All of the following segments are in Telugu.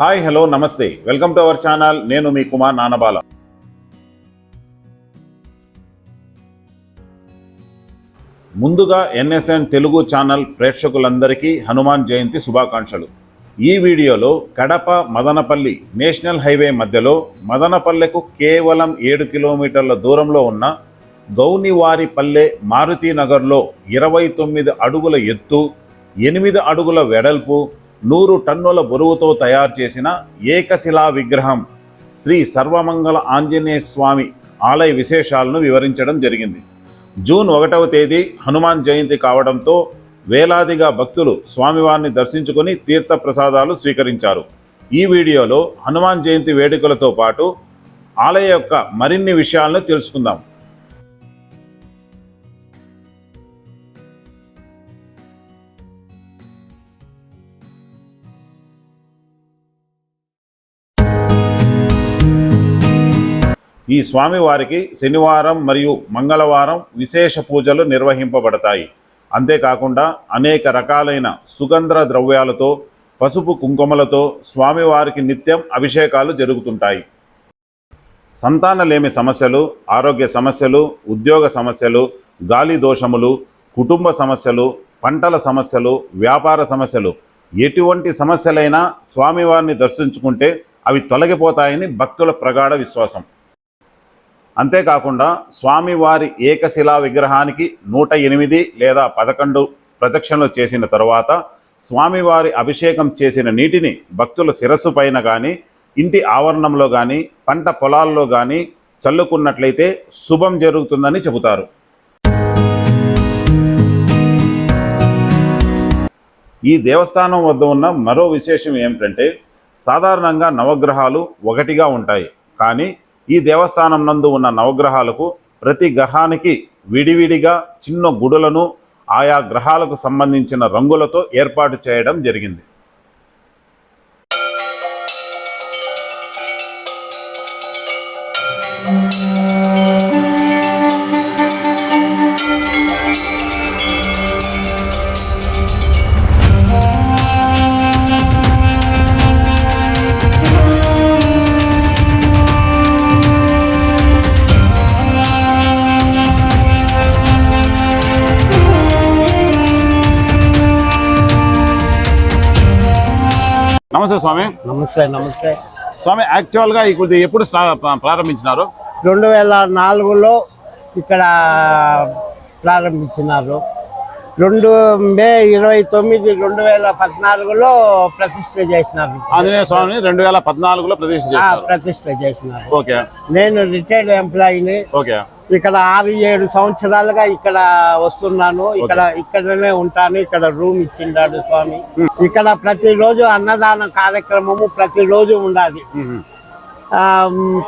హాయ్ హలో నమస్తే. Welcome to our channel. నేను మీ కుమార్ నానబాల. ముందుగా ఎన్ఎస్ఎన్ తెలుగు ఛానల్ ప్రేక్షకులందరికీ హనుమాన్ జయంతి శుభాకాంక్షలు. ఈ వీడియోలో కడప మదనపల్లి నేషనల్ హైవే మధ్యలో మదనపల్లెకు కేవలం ఏడు కిలోమీటర్ల దూరంలో ఉన్న గౌనివారిపల్లె మారుతీనగర్లో ఇరవై తొమ్మిది అడుగుల ఎత్తు ఎనిమిది అడుగుల వెడల్పు నూరు టన్నుల బరువుతో తయారు చేసిన ఏకశిలా విగ్రహం శ్రీ సర్వమంగళ ఆంజనేయ స్వామి ఆలయ విశేషాలను వివరించడం జరిగింది. జూన్ ఒకటవ తేదీ హనుమాన్ జయంతి కావడంతో వేలాదిగా భక్తులు స్వామివారిని దర్శించుకుని తీర్థ ప్రసాదాలు స్వీకరించారు. ఈ వీడియోలో హనుమాన్ జయంతి వేడుకలతో పాటు ఆలయ యొక్క మరిన్ని విషయాలను తెలుసుకుందాం. ఈ స్వామివారికి శనివారం మరియు మంగళవారం విశేష పూజలు నిర్వహింపబడతాయి. అంతేకాకుండా అనేక రకాలైన సుగంధ ద్రవ్యాలతో పసుపు కుంకుమలతో స్వామివారికి నిత్యం అభిషేకాలు జరుగుతుంటాయి. సంతానలేమి సమస్యలు ఆరోగ్య సమస్యలు ఉద్యోగ సమస్యలు గాలి దోషములు కుటుంబ సమస్యలు పంటల సమస్యలు వ్యాపార సమస్యలు ఎటువంటి సమస్యలైనా స్వామివారిని దర్శించుకుంటే అవి తొలగిపోతాయని భక్తుల ప్రగాఢ విశ్వాసం. అంతేకాకుండా స్వామివారి ఏకశిలా విగ్రహానికి నూట ఎనిమిది లేదా పదకొండు ప్రదక్షిణలు చేసిన తరువాత స్వామివారి అభిషేకం చేసిన నీటిని భక్తుల శిరస్సు పైన కానీ ఇంటి ఆవరణంలో కానీ పంట పొలాల్లో కానీ చల్లుకున్నట్లయితే శుభం జరుగుతుందని చెబుతారు. ఈ దేవస్థానం వద్ద ఉన్న మరో విశేషం ఏమిటంటే సాధారణంగా నవగ్రహాలు ఒకటిగా ఉంటాయి. కానీ ఈ దేవస్థానం నందు ఉన్న నవగ్రహాలకు ప్రతి గ్రహానికి విడివిడిగా చిన్న గుడులను ఆయా గ్రహాలకు సంబంధించిన రంగులతో ఏర్పాటు చేయడం జరిగింది. నమస్తే స్వామి. నమస్తే నమస్తే. స్వామి యాక్చువల్గా ఇది ఎప్పుడు ప్రారంభించినారు? రెండు వేల నాలుగులో ఇక్కడ ప్రారంభించినారు. రెండు మే ఇరవై తొమ్మిది రెండు వేల పద్నాలుగులో ప్రతిష్ట చేసినారు. ఆంజనేయ స్వామిని రెండు వేల పద్నాలుగులో చేశారు ప్రతిష్ట చేసినారు. ఓకే. నేను రిటైర్డ్ ఎంప్లాయీని ఓకే. ఇక్కడ ఆరు ఏడు సంవత్సరాలుగా ఇక్కడ వస్తున్నాను. ఇక్కడ ఇక్కడనే ఉంటాను. ఇక్కడ రూమ్ ఇచ్చిండాడు స్వామి. ఇక్కడ ప్రతిరోజు అన్నదాన కార్యక్రమము ప్రతిరోజు ఉండాలి.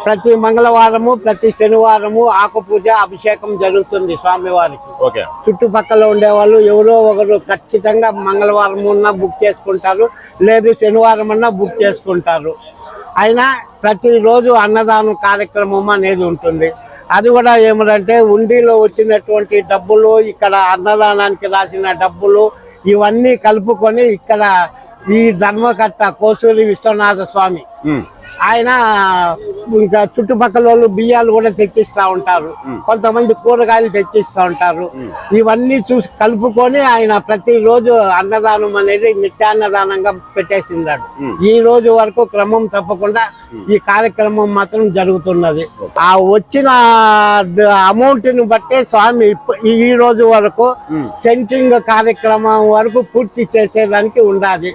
ప్రతి మంగళవారము ప్రతి శనివారము ఆకు పూజ అభిషేకం జరుగుతుంది స్వామివారికి. చుట్టుపక్కల ఉండేవాళ్ళు ఎవరో ఒకరు ఖచ్చితంగా మంగళవారం ఉన్న బుక్ చేసుకుంటారు. లేదు శనివారం అన్నా బుక్ చేసుకుంటారు. అయినా ప్రతిరోజు అన్నదానం కార్యక్రమం అనేది ఉంటుంది. అది కూడా ఏమిటంటే ఉండిలో వచ్చినటువంటి డబ్బులు ఇక్కడ అన్నదానానికి రాసిన డబ్బులు ఇవన్నీ కలుపుకొని ఇక్కడ ఈ ధర్మకర్త కోసూరి విశ్వనాథ స్వామి ఆయన ఇంకా చుట్టుపక్కల వాళ్ళు బియ్యాలు కూడా తెచ్చిస్తా ఉంటారు. కొంతమంది కూరగాయలు తెచ్చిస్తా ఉంటారు. ఇవన్నీ చూసి కలుపుకొని ఆయన ప్రతిరోజు అన్నదానం అనేది నిత్యాన్నదానంగా పెట్టేసిందాడు ఈ రోజు వరకు క్రమం తప్పకుండా ఈ కార్యక్రమం మాత్రం జరుగుతున్నది. ఆ వచ్చిన అమౌంట్ని బట్టే స్వామి ఈ రోజు వరకు సెంటింగ్ కార్యక్రమం వరకు పూర్తి చేసేదానికి ఉండాలి.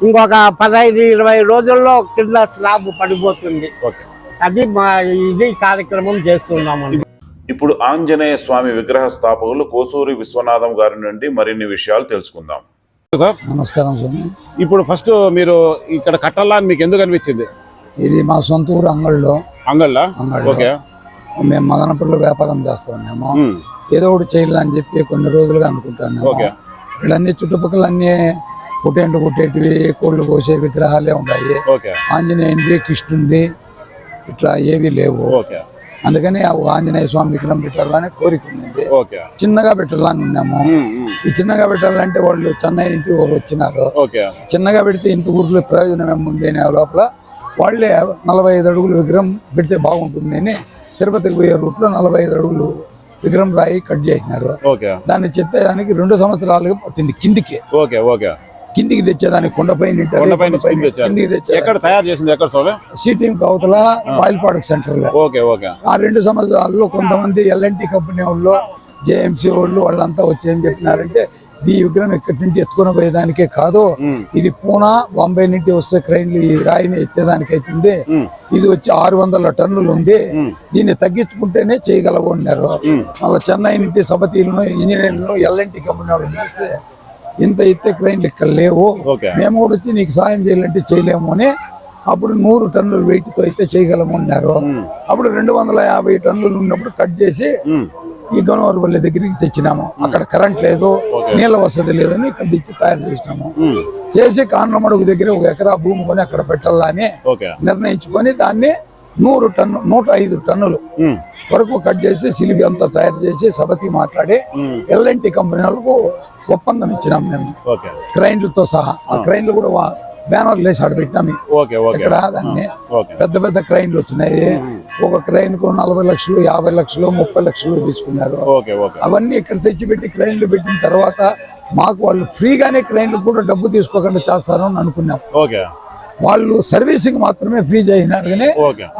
ఇంకొక పదహైదు ఇరవై రోజుల్లో కింద స్లాబ్ పడిపోతుంది. ఓకే. అది మా ఇది కార్యక్రమం చేస్తున్నాము ఇప్పుడు ఆంజనేయ స్వామి విగ్రహ స్థాపకులు కోసూరి విశ్వనాథం గారి నుండి మరిన్ని విషయాలు తెలుసుకుందాం. సార్ నమస్కారం స్వామి ఇప్పుడు ఫస్ట్ మీరు ఇక్కడ కట్టాలని మీకు ఎందుకు అనిపించింది? ఇది మా సొంత ఊరు అంగళ్ళలో అంగళ్ళ? ఓకే. మేము మదనపల్లిలో వ్యాపారం చేస్తా ఉన్నాము మ్మ్. ఏదో ఒకటి చేయాలని చెప్పి కొన్ని రోజులుగా ఓకే. ఇక్కడన్నీ చుట్టుపక్కల అన్ని పుట్టేంటు కొట్టేటివి కోళ్ళు కోసే విగ్రహాలే ఉన్నాయి. ఆంజనేయునిది కృష్ణుంది ఇట్లా ఏవి లేవు. అందుకని ఆంజనేయ స్వామి విగ్రహం పెట్టాలని కోరిక ఉంది చిన్నగా పెట్టాలని ఉన్నాము. ఈ చిన్నగా పెట్టాలంటే వాళ్ళు చెన్నై ఇంటి ఊరు వచ్చినారు. చిన్నగా పెడితే ఇంత ఊర్లో ప్రయోజనం ఏముంది అనే లోపల వాళ్ళే నలభై ఐదు అడుగులు విగ్రహం పెడితే బాగుంటుంది అని తిరుపతికి పోయే రూట్లో నలభై ఐదు అడుగులు విగ్రహం రాయి కట్ చేసినారు. దాన్ని చెత్తేదానికి రెండు సంవత్సరాలుగా పట్టింది కిందికి. Okay okay. కిందికి తెచ్చేదానికి కొండపై నింటారు, కొండపై నుంచి కింద వచ్చారు కిందికి తెచ్చారు. ఎక్కడ తయారు చేసింది ఎక్కడ స్వామి? సిటీఎం అవతల ఆయిల్ ప్రొడక్ట్ సెంటర్లో ఓకే ఓకే. ఆ రెండు సంవత్సరాల్లో కొంతమంది ఎల్ఎన్టీ కంపెనీ వాళ్ళు జేఎంసీ వాళ్ళు వాళ్ళంతా వచ్చి ఏం చెప్పినారంటే ఈ విగ్రహం ఇక్కడి నుండి ఎత్తుకొని పోయేదానికే కాదు. ఇది పూనా బాంబే నుండి వస్తే క్రైన్లు ఈ రాయిని ఎత్తేదానికి అవుతుంది ఇది వచ్చి ఆరు వందల టన్నులు ఉంది. దీన్ని తగ్గించుకుంటేనే చేయగలవు అన్నారు. మళ్ళీ చెన్నై నుండి సబతీలను ఇంజనీర్లను ఎల్ఎన్టీ కంపెనీ వాళ్ళు ఇంత ఎత్తే క్రైన్లు ఇక్కడ లేవు. మేము కూడా వచ్చి నీకు సాయం చేయాలంటే చేయలేము అని అప్పుడు నూరు టన్నుల వెయిట్తో అయితే చేయగలము అన్నారు. ఉమ్, అప్పుడు రెండు వందల యాభై టన్నులు ఉన్నప్పుడు కట్ చేసి. ఈ గనవరపల్లి దగ్గరికి తెచ్చినాము. అక్కడ కరెంట్ లేదు నీళ్ళ వసతి లేదని ఇక్కడ తెచ్చి తయారు చేసినాము. చేసి కాండ్రమడుగు దగ్గర ఒక ఎకరా భూమి కొని అక్కడ పెట్టాలని ఓకే. నిర్ణయించుకొని దాన్ని నూరు టన్ను నూట ఐదు టన్నులు వరకు కట్ చేసి సిలిబి అంతా తయారు చేసి సబతి మాట్లాడి ఎల్ఎన్టీ కంపెనీ వాళ్ళకు ఒప్పందం ఇచ్చినాం మేము. క్రైన్లతో సహా. ఆ క్రైన్లు కూడా బ్యానర్లు వేసి ఆడ పెట్టినాం ఇక్కడ దాన్ని. పెద్ద పెద్ద క్రైన్లు వచ్చినాయి. ఒక క్రైన్కు నలభై లక్షలు యాభై లక్షలు ముప్పై లక్షలు తీసుకున్నారు. అవన్నీ ఇక్కడ తెచ్చిపెట్టి క్రైన్లు పెట్టిన తర్వాత మాకు వాళ్ళు ఫ్రీగానే క్రైన్లు కూడా డబ్బు తీసుకోకుండా చేస్తారు అని అనుకున్నాం. వాళ్ళు సర్వీసింగ్ మాత్రమే ఫ్రీ చేసినారు కానీ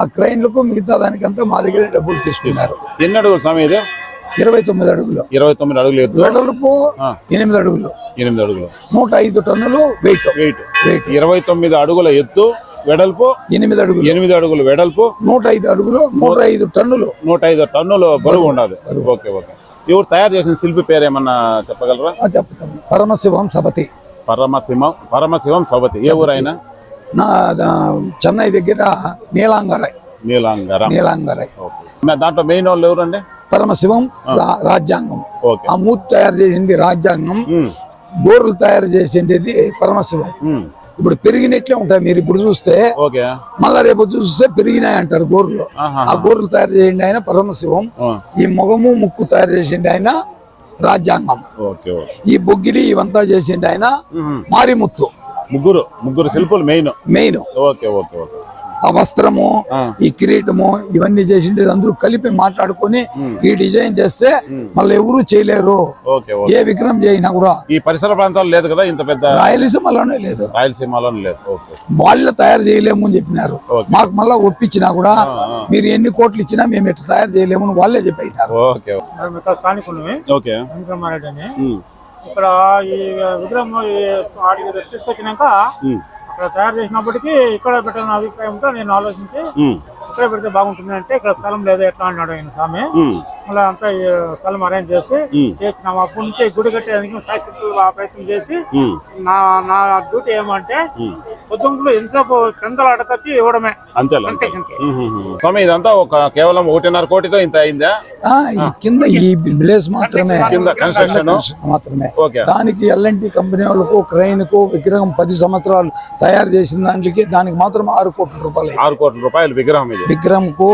ఆ క్రైన్లకు మిగతా దానికంతా మా దగ్గర డబ్బులు తీసుకున్నారు. ఎన్ని అడుగులు స్వామి ఇది? ఇరవై తొమ్మిది అడుగులు. ఇరవై తొమ్మిది అడుగులు ఎత్తు. వెడల్పు. ఎనిమిది అడుగులు. ఎనిమిది అడుగులు. నూట ఐదు టన్నులు వెయిట్. వెయిట్. వెయిట్. ఇరవై తొమ్మిది అడుగుల ఎత్తు వెడల్పు ఎనిమిది అడుగులు. ఎనిమిది అడుగులు వెడల్పు. నూట ఐదు అడుగులు నూట ఐదు టన్నులు. నూట ఐదు టన్నులు బరువు ఉండదు ఓకే ఓకే. ఎవరు తయారు చేసిన శిల్పి పేరు ఏమన్నా చెప్పగలరా? చెప్తాం. పరమశివం సపతి పరమశివం పరమశివం సవతి. ఏ ఊరైనా? నా చెన్నై దగ్గర నీలాంగరై నీలాంగర నీలాంగరై ఓకే. నా దాంట్లో మెయిన్ వాళ్ళు ఎవరండి? పరమశివం రాజ్యాంగం. ఆ మూర్తి తయారు చేసింది రాజ్యాంగం. గోర్లు తయారు చేసింది పరమశివం. ఇప్పుడు పెరిగినట్లే ఉంటాయి మీరు ఇప్పుడు చూస్తే. మళ్ళా రేపు చూస్తే పెరిగినాయి అంటారు గోర్లు ఆ గోర్లు తయారు చేసింది ఆయన పరమశివం. ఈ మొగము ముక్కు తయారు చేసింది ఆయన రాజ్యాంగం. ఈ బొగ్గిలి ఇవంతా చేసింది ఆయన మారిముత్తు. ముగ్గురు ముగ్గురు శిల్పులు main. Main. Okay okay okay. ఆ వస్త్రము ఈ కిరీటము ఇవన్నీ చేసిండేది అందరూ కలిపి మాట్లాడుకొని ఈ డిజైన్ చేస్తే మళ్ళీ ఎవరు చేయలేరు. Okay okay. ఏ విగ్రహం చేయినా కూడా. ఈ పరిసర ప్రాంతాలు లేదు కదా ఇంత పెద్ద? రాయలసీమలోనే లేదు. రాయలసీమలో లేదు. ఓకే. వాళ్ళు తయారు చేయలేము అని చెప్పినారు. మాకు మళ్ళా ఒప్పించినా కూడా మీరు ఎన్ని కోట్లు ఇచ్చినా మేము ఎట్లా తయారు చేయలేము అని వాళ్ళే మేము ఇక్కడ ఈ విగ్రహం తీసుకొచ్చినాక ఉమ్, అక్కడ తయారు చేసినప్పటికీ ఇక్కడ పెట్టాలన్న అభిప్రాయంతో నేను ఆలోచించి ఇక్కడ పెడితే బాగుంటుంది అంటే ఇక్కడ స్థలం లేదు ఎట్లా అన్నాడు ఆయన స్వామి. మళ్ళీ అంతా ఈ స్థలం అరేంజ్ చేసి ఉమ్, చేసినాము. అప్పటి నుంచి గుడి కట్టేదానికి శాశ్వత ప్రయత్నం చేసి నా నా డ్యూటీ ఏమంటే ఉమ్. పొద్దుంకులు ఎంతసేపు చందలు అడకత్తి ఇవ్వడమే. అంతేలే అంతే. స్వామి ఇదంతా ఒక కేవలం ఒకటిన్నర కోటితో ఇంత అయిందా? ఆ, ఈ కింద ఈ విలేజ్ మాత్రమే. కింద కన్స్ట్రక్షన్ మాత్రమే. ఓకే. దానికి ఎల్ఎన్టీ కంపెనీ వాళ్ళకు క్రైన్కు విగ్రహం పది సంవత్సరాలు తయారు చేసిన దానికి దానికి మాత్రం ఆరు కోట్ల రూపాయలు. ఆరు కోట్ల రూపాయలు విగ్రహం ఇది. విగ్రహం కు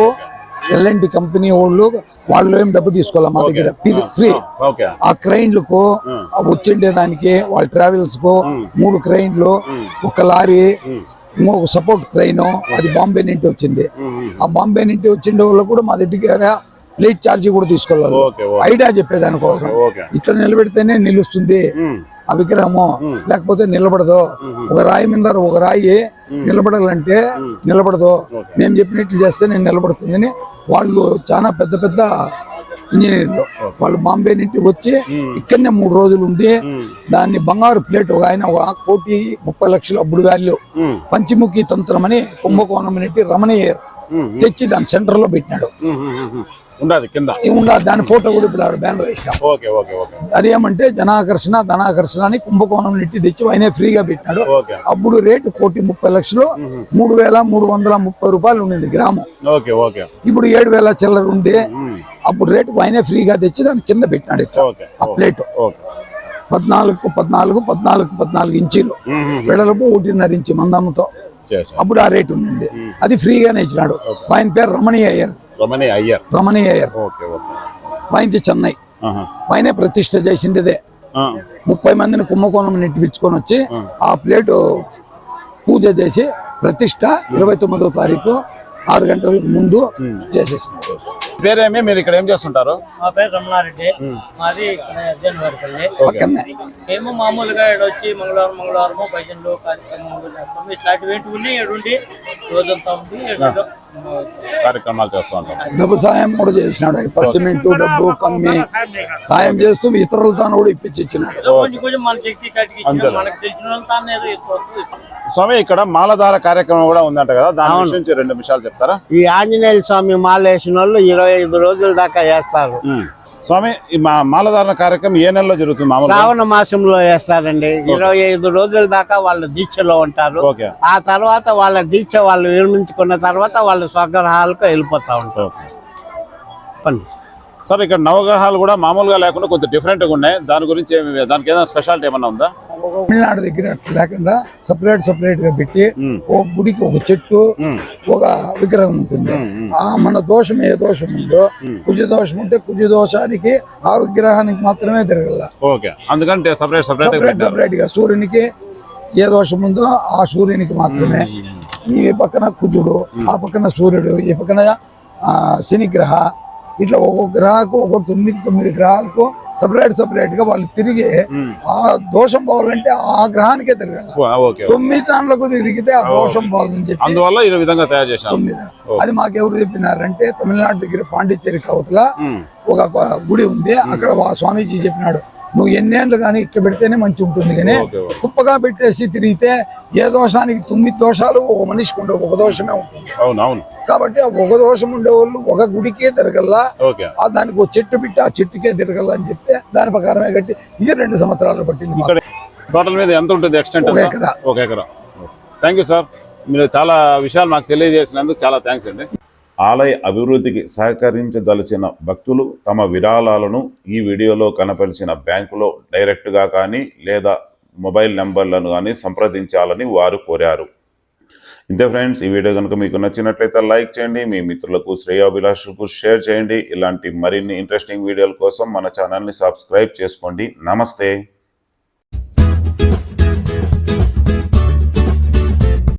ఎల్ఎన్టీ కంపెనీ వాళ్ళు వాళ్ళు ఏం డబ్బు తీసుకోవాలి మా దగ్గర? ఫ్రీ ఆ క్రైన్లకు వచ్చిండే దానికి వాళ్ళ ట్రావెల్స్కు మూడు క్రైన్లు ఒక లారీ ఇంకొక సపోర్ట్ క్రైన్ అది బాంబే నుండి వచ్చింది. ఆ బాంబే నుండి వచ్చిండే వాళ్ళు కూడా మా దగ్గర లేట్ ఛార్జీ కూడా తీసుకోవాలి ఐడియా చెప్పేదానికోసం. ఇట్లా నిలబెడితేనే నిలుస్తుంది. ఆ విగ్రహము. లేకపోతే నిలబడదు. ఒక రాయి మీద ఒక రాయి. నిలబడాలంటే. నిలబడదు. మేము చెప్పినట్లు చేస్తే నేను నిలబడుతుందని వాళ్ళు చాలా పెద్ద పెద్ద ఇంజనీర్లు. వాళ్ళు బాంబే నుండి వచ్చి ఇక్కడనే మూడు రోజులు ఉండి దాన్ని బంగారు ప్లేట్ ఒక ఆయన ఒక కోటి ముప్పై లక్షలు అప్పుడు వాల్యూ పంచముఖి తంత్రం అని కుంభకోణం ఉమ్, తెచ్చి దాని సెంటర్లో పెట్టినాడు. ఉండదు కింద. ఏముండా దాని ఫోటో కూడా ఇప్పుడు ఆడ బ్యానర్ వేసినాం. Okay okay okay. అదేమంటే జనాకర్షణ ధనాకర్షణ అని కుంభకోణం నెట్టి తెచ్చి ఆయనే ఫ్రీగా పెట్టినాడు. అప్పుడు రేటు కోటి ముప్పై లక్షలు మూడు వేల మూడు వందల ముప్పై రూపాయలు ఉండింది గ్రామం. Okay okay. ఇప్పుడు ఏడు వేల చిల్లర ఉంది అప్పుడు రేటు ఆయనే ఫ్రీగా తెచ్చి దాని కింద పెట్టినాడు ఇట్లా ఆ ప్లేట్ పద్నాలుగు పద్నాలుగు పద్నాలుగు పద్నాలుగు ఇంచీలు. వెడలపు ఒకటిన్నర ఇంచి మందంతో. అప్పుడు ఆ రేటు ఉండింది. అది ఫ్రీగానే ఇచ్చినాడు. ఆయన పేరు రమణీయ అయ్యర్. రమణి అయ్యర్. రమణీయ అయ్యర్. ఓకే చెన్నై. ఆయనే ప్రతిష్ట చేసిండేదే. ముప్పై మందిని కుంభకోణం నెట్టిపించుకొని వచ్చి ఆ. ప్లేటు పూజ చేసి ప్రతిష్ట ఇరవై తొమ్మిదో తారీఖు ఆరు గంటలకు ముందు చేసేసినారు పేరేమి? మీరు ఇక్కడ ఏం చేస్తుంటారు? మా పేరు రమణారెడ్డి. మాది పక్కనే. ఏమో మామూలుగా ఇక్కడ వచ్చి మంగళవారం మంగళవారం భజనలు కార్యక్రమాలు చేస్తాము ఇట్లాంటివి ఏంటి ఉన్నాయి ఇక్కడ ఉండి రోజంతా ఉండి ఏదో కార్యక్రమాలు చేస్తూ ఉంటాం. డబ్బు సాయం కూడా చేసినాడు. సిమెంట్ డబ్బు కమ్మి సాయం చేస్తూ ఇతరులతో కూడా ఇప్పించి ఇచ్చినాడు. ఏదో కొంచెం కొంచెం మన శక్తి కటికి ఇచ్చినాం. మనకు తెలిసిన వాళ్ళు తాను ఏదో ఎక్కువ స్వామి ఇక్కడ మాలధార కార్యక్రమం కూడా ఉందంట కదా? దాని గురించి రెండు నిమిషాలు చెప్తారా? ఈ ఆంజనేయ స్వామి మాల వేసిన వాళ్ళు ఇరవై ఐదు రోజుల దాకా వేస్తారు. స్వామి మా మాలధారణ కార్యక్రమం ఏ నెలలో జరుగుతుంది శ్రావణ మాసంలో వేస్తారండి. ఇరవై ఐదు రోజుల దాకా వాళ్ళ దీక్షలో ఉంటారు. ఆ తర్వాత వాళ్ళ దీక్ష వాళ్ళు విరమించుకున్న తర్వాత వాళ్ళు స్వగ్రహాలకు వెళ్ళిపోతా ఉంటారు. సార్ ఇక్కడ నవగ్రహాలు కూడా మామూలుగా లేకుండా కొంచెం డిఫరెంట్గా ఉన్నాయి. దాని గురించి దానికి ఏదైనా స్పెషాలిటీ ఏమన్నా ఉందా? తమిళనాడు దగ్గర లేకుండా సపరేట్ సపరేట్గా పెట్టి. ఒక గుడికి ఒక చెట్టు. ఒక విగ్రహం ఉంటుంది. ఆ మన దోషం ఏ దోషం ఉందో కుజ దోషం ఉంటే కుజ దోషానికి ఆ విగ్రహానికి మాత్రమే తిరగల. అందుకంటే సపరేట్ సపరేట్ సపరేట్గా సూర్యునికి ఏ దోషం ఉందో ఆ సూర్యునికి మాత్రమే. ఈ పక్కన కుజుడు ఆ పక్కన సూర్యుడు ఈ పక్కన ఆ, శని గ్రహ ఇట్లా ఒక్కొక్క గ్రహకు ఒక్కొక్క తొమ్మిది తొమ్మిది గ్రహాలకు సపరేట్ సపరేట్గా వాళ్ళు తిరిగి ఆ దోషం పోవాలంటే ఆ గ్రహానికే తిరగాలి. తొమ్మిది దాంట్లకు తిరిగితే ఆ దోషం పోవాలని చెప్పి అందువల్ల ఈ విధంగా తయారు చేశాను తొమ్మిది అది మాకెవరు చెప్పినారంటే తమిళనాడు దగ్గర పాండిచ్చేరి కవతల. ఒక గుడి ఉంది. అక్కడ స్వామీజీ చెప్పినాడు నువ్వు ఎన్నేళ్ళు కానీ ఇట్లా పెడితేనే మంచి ఉంటుంది కానీ. కుప్పగా పెట్టేసి తిరిగితే ఏ దోషానికి తొమ్మిది దోషాలు ఒక మనిషికి ఉండవు ఒక దోషమే ఉంటుంది. కాబట్టి ఒక దోషం ఉండేవాళ్ళు ఒక గుడికే తిరగల్లా దానికి ఒక చెట్టు పెట్టి ఆ చెట్టుకే తిరగల్లా అని చెప్తే దాని ప్రకారమే కట్టి ఇది రెండు సంవత్సరాలు పట్టింది టోటల్ మీద ఎంత ఉంటుంది ఎక్స్టెంట్ ఒక ఎకరా. ఒక ఎకరా. థ్యాంక్ యూ సార్ మీరు చాలా విషయాలు మాకు తెలియజేసినందుకు చాలా థ్యాంక్స్ అండి. ఆలయ అభివృద్ధికి సహకరించదలిచిన భక్తులు తమ విరాళాలను ఈ వీడియోలో కనపరిచిన బ్యాంకులో డైరెక్ట్గా కానీ లేదా మొబైల్ నెంబర్లను కానీ సంప్రదించాలని వారు కోరారు. ఇంతే ఫ్రెండ్స్ ఈ వీడియో కనుక మీకు నచ్చినట్లయితే లైక్ చేయండి మీ మిత్రులకు శ్రేయాభిలాషులకు షేర్ చేయండి. ఇలాంటి మరిన్ని ఇంట్రెస్టింగ్ వీడియోల కోసం మన ఛానల్ని సబ్స్క్రైబ్ చేసుకోండి. నమస్తే.